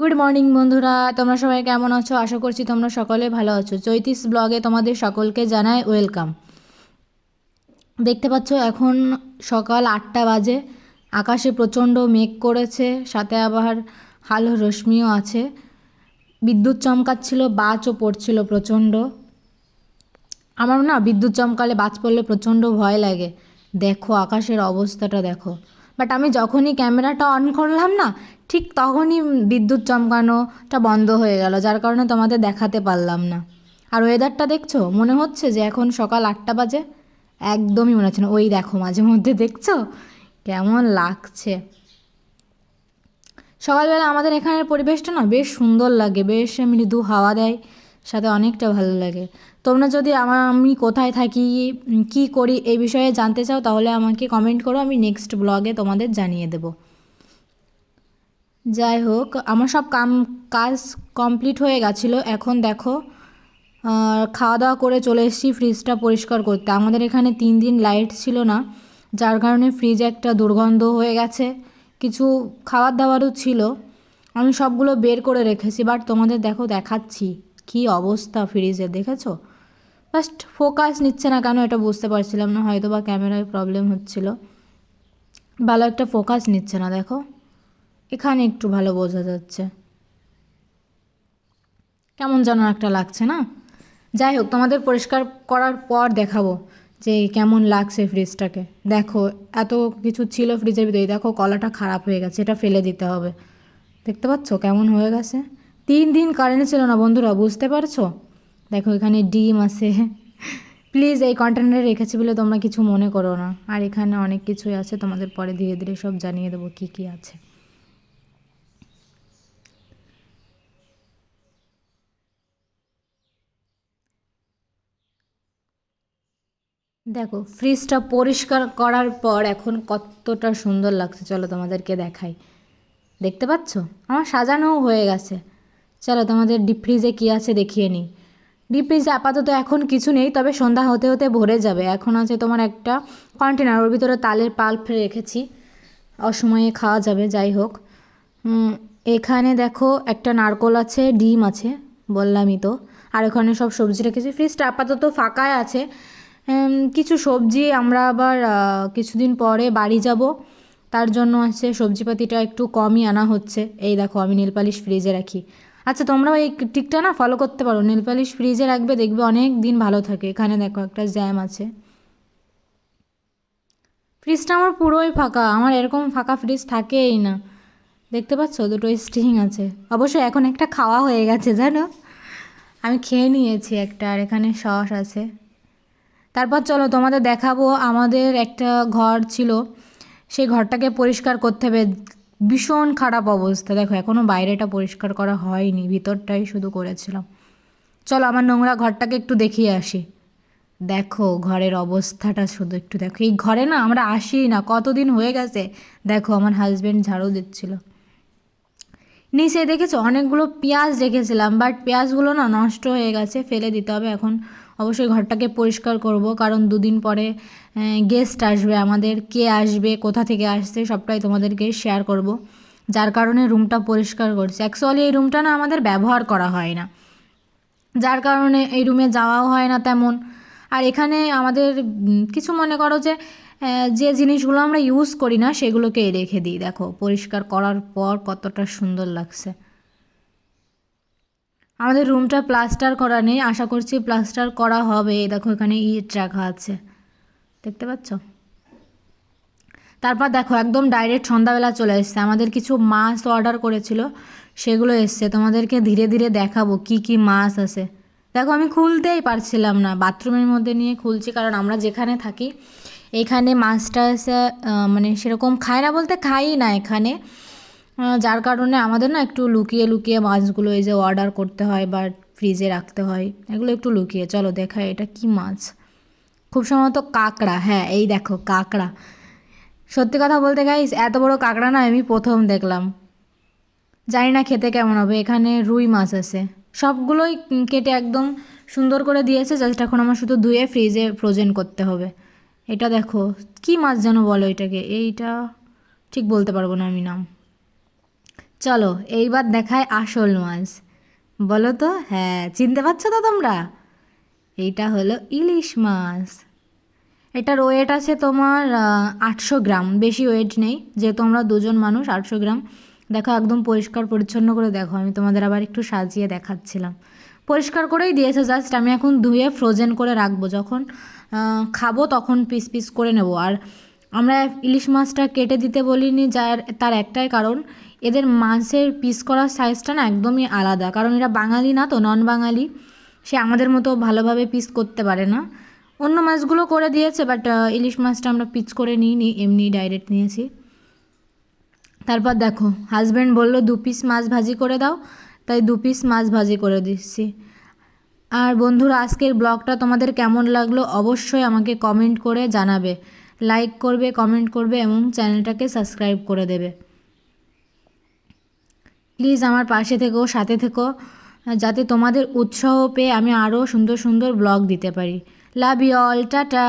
Good morning বন্ধুরা। তোমরা সবাই কেমন আছো? আশা করছি তোমরা সকলে ভালো আছো। চৈতিস ব্লগে তোমাদের সকলকে জানাই ওয়েলকাম দেখতে পাচ্ছ, এখন সকাল আটটা বাজে। আকাশে প্রচণ্ড মেঘ করেছে, সাথে আবার হালো রশ্মিও আছে। বিদ্যুৎ চমকাচ্ছিল বাজও পড়ছিল প্রচণ্ড। আমার না বিদ্যুৎ চমকালে বাজ পড়লে প্রচণ্ড ভয় লাগে। দেখো, আকাশের অবস্থাটা দেখো। বাট আমি যখনই ক্যামেরাটা অন করলাম না ঠিক তখনই বিদ্যুৎ চমকানোটা বন্ধ হয়ে গেল, যার কারণে তোমাদের দেখাতে পারলাম না। আর ওয়েদারটা দেখছ? মনে হচ্ছে যে এখন সকাল আটটা বাজে? একদমই মনে হচ্ছে না। ওই দেখো, মাঝে মধ্যে দেখছ? কেমন লাগছে। সকালবেলা আমাদের এখানের পরিবেশটা না বেশ সুন্দর লাগে, বেশ মৃদু হাওয়া দেয়, সাথে অনেকটা ভালো লাগে। তোমরা যদি আমার আমি কোথায় থাকি কি করি এই বিষয়ে জানতে চাও, তাহলে আমাকে কমেন্ট করো, আমি নেক্সট ব্লগে তোমাদের জানিয়ে দেব। যাই হোক, আমার সব কাম, কাজ কমপ্লিট হয়ে গেছিল। এখন দেখো খাওয়া দাওয়া করে চলে এসেছি ফ্রিজটা পরিষ্কার করতে। আমাদের এখানে তিন দিন লাইট ছিল না, যার কারণে ফ্রিজে একটা দুর্গন্ধ হয়ে গেছে। কিছু খাবার দাবারও ছিল। আমি সবগুলো বের করে রেখেছি বাট তোমাদের দেখো, দেখাচ্ছি কি অবস্থা ফ্রিজের দেখেছ? জাস্ট ফোকাস নিচ্ছে না কেন এটা বুঝতে পারছিলাম না হয়তো বা ক্যামেরায় প্রবলেম হচ্ছিল। ভালো একটা ফোকাস নিচ্ছে না, দেখো। এখানে একটু ভালো বোঝা যাচ্ছে। কেমন যেন একটা লাগছে না? যাই হোক, তোমাদের পরিষ্কার করার পর দেখাবো যে কেমন লাগছে ফ্রিজটাকে দেখো, এত কিছু ছিল ফ্রিজের ভিতরে। দেখো, কলাটা খারাপ হয়ে গেছে, এটা ফেলে দিতে হবে। দেখতে পাচ্ছ কেমন হয়ে গেছে? তিন দিন কারেন্ট ছিল না, বন্ধুরা, বুঝতে পারছ? দেখো, এখানে ডিম আছে। প্লিজ এই কন্টেনারে রেখেছি বলে তোমরা কিছু মনে করো না। আর এখানে অনেক কিছুই আছে, তোমাদের পরে ধীরে ধীরে সব জানিয়ে দেবো কী কী আছে। দেখো ফ্রিজটা পরিষ্কার করার পর এখন কতটা সুন্দর লাগছে, চলো তোমাদেরকে দেখাই। দেখতে পাচ্ছ? আমার সাজানোও হয়ে গেছে। চলো তোমাদের ডিপ ফ্রিজে কী আছে দেখিয়ে নিই। ডিপ ফ্রিজে আপাতত এখন কিছু নেই, তবে সন্ধ্যা হতে হতে ভরে যাবে। এখন আছে তোমার একটা কন্টেনার ওর ভিতরে তালের পাল্প রেখেছি। অসময়ে খাওয়া যাবে, যাই হোক। এখানে দেখো একটা নারকোল আছে, ডিম আছে, বললামই তো। আর ওখানে সব সবজি রেখেছি। ফ্রিজটা আপাতত ফাঁকাই আছে। কিছু সবজি আমরা আবার কিছুদিন পরে বাড়ি যাব। তার জন্য আছে সবজিপাতিটা একটু কমই আনা হচ্ছে। এই দেখো, আমি নীল পালিশ ফ্রিজে রাখি। আচ্ছা তোমরাও এই টিকটা না ফলো করতে পারো। নীল পালিশ ফ্রিজে রাখবে, দেখবে অনেক দিন ভালো থাকে। এখানে দেখো, একটা জ্যাম আছে। ফ্রিজটা আমার পুরোই ফাঁকা। আমার এরকম ফাঁকা ফ্রিজ থাকেই না। দেখতে পাচ্ছ? দুটো স্টিং আছে। অবশ্যই এখন একটা খাওয়া হয়ে গেছে, জানো? আমি খেয়ে নিয়েছি একটা, আর এখানে সস আছে। তারপর চলো তোমাদের দেখাবো আমাদের একটা ঘর ছিল। সেই ঘরটাকে পরিষ্কার করতে হবে। ভীষণ খারাপ অবস্থা। দেখো এখনও বাইরেটা পরিষ্কার করা হয়নি। ভিতরটাই শুধু করেছিলাম। চলো আমার নোংরা ঘরটাকে একটু দেখিয়ে আসি। দেখো, ঘরের অবস্থাটা শুধু একটু দেখো। এই ঘরে না আমরা আসি না। কতদিন হয়ে গেছে? দেখো, আমার হাজব্যান্ড ঝাড়ু দিচ্ছিল। নিচে দেখেছ? অনেকগুলো পেঁয়াজ রেখেছিলাম বাট পেঁয়াজগুলো না নষ্ট হয়ে গেছে। ফেলে দিতে হবে এখন। অবশ্যই ঘরটাকে পরিষ্কার করব। কারণ দুদিন পরে গেস্ট আসবে আমাদের। কে আসবে, কোথা থেকে আসছে, সবটাই তোমাদেরকে শেয়ার করব। যার কারণে রুমটা পরিষ্কার করছি। অ্যাকচুয়ালি এই রুমটা না আমাদের ব্যবহার করা হয় না। যার কারণে এই রুমে যাওয়াও হয় না তেমন। আর এখানে আমাদের কিছু মনে করো যে যে জিনিসগুলো আমরা ইউজ করি না, সেগুলোকে রেখে দিই। দেখো, পরিষ্কার করার পর কতটা সুন্দর লাগছে। আমাদের রুমটা প্লাস্টার করা নেই, আশা করছি প্লাস্টার করা হবে। দেখো, এখানে ইট রাখা আছে। দেখতে পাচ্ছ? তারপর দেখো, একদম ডাইরেক্ট সন্ধ্যাবেলা চলে এসছে। আমাদের কিছু মাছ অর্ডার করেছিল, সেগুলো এসছে। তোমাদেরকে ধীরে ধীরে দেখাবো কি কি মাছ আছে। দেখো, আমি খুলতেই পারছিলাম না, বাথরুমের মধ্যে নিয়ে খুলছি, কারণ আমরা যেখানে থাকি, এখানে মাছটা মানে সেরকম খায় না বলতে খাই না এখানে। যার কারণে আমাদের না একটু লুকিয়ে লুকিয়ে মাছগুলো এই যে অর্ডার করতে হয় বা ফ্রিজে রাখতে হয়, এগুলো একটু লুকিয়ে। চলো দেখাই এটা কি মাছ। খুব সম্ভবত কাঁকড়া। হ্যাঁ এই দেখো, কাঁকড়া। সত্যি কথা বলতে গাইস এত বড় কাঁকড়া না আমি প্রথম দেখলাম। জানি না খেতে কেমন হবে, এখানে রুই মাছ আছে। সবগুলোই কেটে একদম সুন্দর করে দিয়েছে জাস্ট এখন আমার শুধু ধুয়ে ফ্রিজে ফ্রোজেন করতে হবে। এটা দেখো, কি মাছ যেন বলো এটাকে? এইটা ঠিক বলতে পারব না আমি নাম। চলো, এইবার দেখায় আসল মাছ বলো তো হ্যাঁ চিনতে পারছ তো তোমরা? এইটা হলো ইলিশ মাছ। এটার ওয়েট আছে তোমার আটশো গ্রাম, বেশি ওয়েট নেই যেহেতু আমরা দুজন মানুষ, আটশো গ্রাম। দেখো, একদম পরিষ্কার পরিচ্ছন্ন করে দেখো, আমি তোমাদের আবার একটু সাজিয়ে দেখাচ্ছিলাম। পরিষ্কার করেই দিয়েছে জাস্ট আমি এখন ধুয়ে ফ্রোজেন করে রাখব। যখন খাব তখন পিস পিস করে নেব। আর আমরা ইলিশ মাছটা কেটে দিতে বলিনি, যার, তার একটাই কারণ এদের মাছের পিস করার সাইজটা না একদমই আলাদা। কারণ এরা বাঙালি না তো নন বাঙালি সে আমাদের মতো ভালোভাবে পিস করতে পারে না। অন্য মাছগুলো করে দিয়েছে বাট ইলিশ মাছটা আমরা পিচ করে নিইনি, এমনি ডাইরেক্ট নিয়েছি। তারপর দেখো হাজব্যান্ড বলল, দু পিস মাছ ভাজি করে দাও। তাই দু পিস মাছ ভাজি করে দিচ্ছি। আর বন্ধুরা, আজকের ব্লগটা তোমাদের কেমন লাগল অবশ্যই আমাকে কমেন্ট করে জানাবে। লাইক করবে কমেন্ট করবে এবং চ্যানেলটাকে সাবস্ক্রাইব করে দেবে। প্লিজ আমার পাশে থেকো, সাথে থেকো, যাতে তোমাদের উৎসাহ পেয়ে আমি আরও সুন্দর সুন্দর ব্লগ দিতে পারি। Love you all tata.